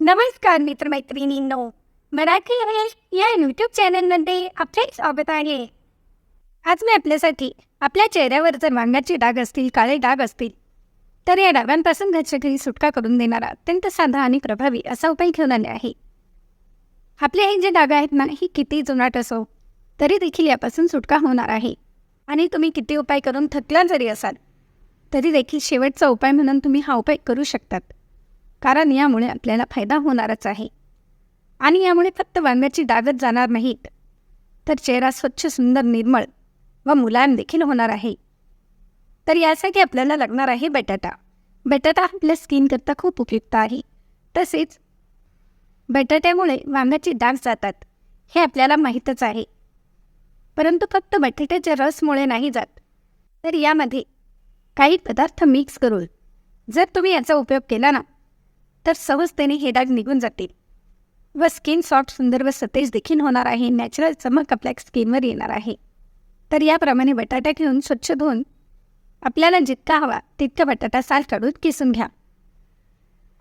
नमस्कार मित्रमैत्रिणींनो मराठी रमेश या यूट्यूब चॅनलमध्ये आपले स्वागत आहे. आज मी आपल्यासाठी आपल्या चेहऱ्यावर जर वांग्याचे डाग असतील काळे डाग असतील तर या डागांपासून घरच्या घरी सुटका करून देणारा अत्यंत साधा आणि प्रभावी असा उपाय घेऊन आले आहे. आपले हे जे डाग आहेत ना ही किती जुनाट असो तरी देखील यापासून सुटका होणार आहे. आणि तुम्ही किती उपाय करून थकला जरी असाल तरी देखील शेवटचा उपाय म्हणून तुम्ही हा उपाय करू शकतात. कारण यामुळे आपल्याला फायदा होणारच आहे. आणि यामुळे फक्त वांग्याची डागच जाणार नाहीत. तर चेहरा स्वच्छ सुंदर निर्मळ व मुलायम देखील होणार आहे. तर यासाठी आपल्याला लागणार आहे बटाटा. बटाटा आपल्या स्किनकरता खूप उपयुक्त आहे. तसेच बटाट्यामुळे वांग्याची डाग जातात हे आपल्याला माहीतच आहे. परंतु फक्त बटाट्याच्या रसमुळे नाही जात. तर यामध्ये काही पदार्थ मिक्स करून जर तुम्ही याचा उपयोग केला ना तर सहजतेने हे डाग निघून जातील. व स्किन सॉफ्ट सुंदर व सतेज देखील होणार आहे. नॅचरल चमक आपल्या स्किनवर येणार आहे. तर याप्रमाणे बटाटा घेऊन स्वच्छ धुवून आपल्याला जितका हवा तितका बटाटा साल काढून किसून घ्या.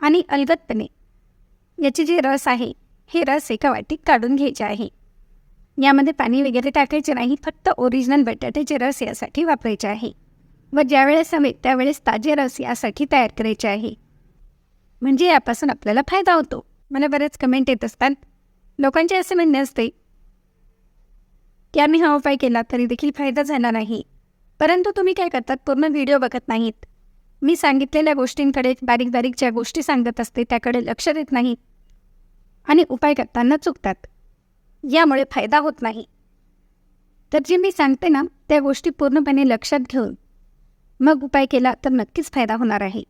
आणि अलगदपणे याची जी रस आहे हे रस एका वाटीत काढून घ्यायचे आहे. यामध्ये पाणी वगैरे टाकायचे नाही फक्त ओरिजिनल बटाट्याचे रस यासाठी वापरायचे आहे. व ज्यावेळेस हवे त्यावेळेस ताजे रस यासाठी तयार करायचे आहे. म्हणजे यापासून आपल्याला फायदा होतो. मला बरेच कमेंट येत असतात. लोकांचे असे म्हणणे असते की आम्ही हा उपाय केला तरी देखील फायदा झाला नाही. परंतु तुम्ही काय करतात? पूर्ण व्हिडिओ बघत नाहीत. मी सांगितलेल्या गोष्टींकडे बारीक बारीक ज्या गोष्टी सांगत असते त्याकडे लक्ष देत नाहीत. आणि उपाय करताना चुकतात. यामुळे फायदा होत नाही. तर जे मी सांगते ना त्या गोष्टी पूर्णपणे लक्षात घेऊन मग उपाय केला तर नक्कीच फायदा होणार आहे.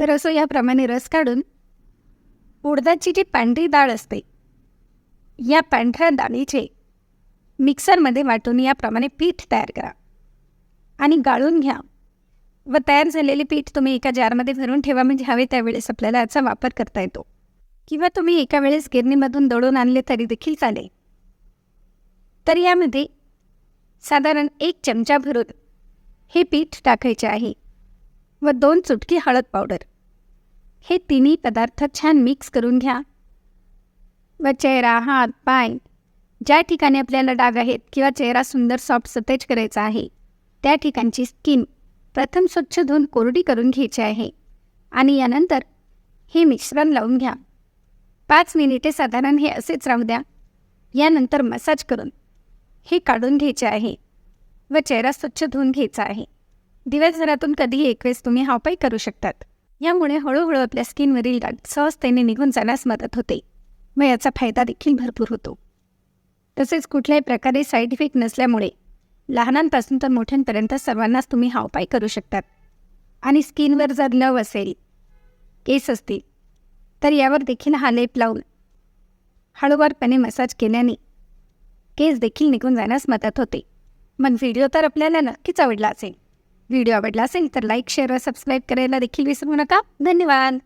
तर असं याप्रमाणे रस काढून उडदाची जी पांढरी डाळ असते या पांढऱ्या डाळीचे मिक्सरमध्ये वाटून याप्रमाणे पीठ तयार करा. आणि गाळून घ्या. व तयार झालेले पीठ तुम्ही एका जारमध्ये भरून ठेवा म्हणजे हवे त्यावेळेस आपल्याला याचा वापर करता येतो. किंवा तुम्ही एका वेळेस गिरणीमधून दळून आणले तरी देखील चालेल. तर यामध्ये साधारण एक चमचा भरून हे पीठ टाकायचे आहे व दोन चुटकी हळद पावडर. हे तिन्ही पदार्थ छान मिक्स करून घ्या. व चेहरा हात पाय ज्या ठिकाणी आपल्याला डाग आहेत किंवा चेहरा सुंदर सॉफ्ट सतेज करायचा आहे त्या ठिकाणची स्किन प्रथम स्वच्छ धुवून कोरडी करून घ्यायची आहे. आणि यानंतर हे मिश्रण लावून घ्या. पाच मिनिटे साधारण हे असेच राहू द्या. यानंतर मसाज करून हे काढून घ्यायचे आहे व चेहरा स्वच्छ धुवून घ्यायचा आहे. दिवसभरातून कधीही एक वेळेस तुम्ही हावपाई करू शकतात. यामुळे हळूहळू आपल्या स्किनवरील डाग सहजतेने निघून जाण्यास मदत होते व याचा फायदा देखील भरपूर होतो. तसेच कुठल्याही प्रकारे साईड इफेक्ट नसल्यामुळे लहानांपासून तर मोठ्यांपर्यंत सर्वांनाच तुम्ही हावपाय करू शकतात. आणि स्किनवर जर लव असेल केस असतील तर यावर देखील हा लेप लावून हळूवारपणे मसाज केल्याने केस देखील निघून जाण्यास मदत होते. मग व्हिडिओ तर आपल्याला नक्कीच आवडला असेल. व्हिडिओ आवडला असेल तर लाईक शेअर व सबस्क्राईब करायला देखील विसरू नका. धन्यवाद!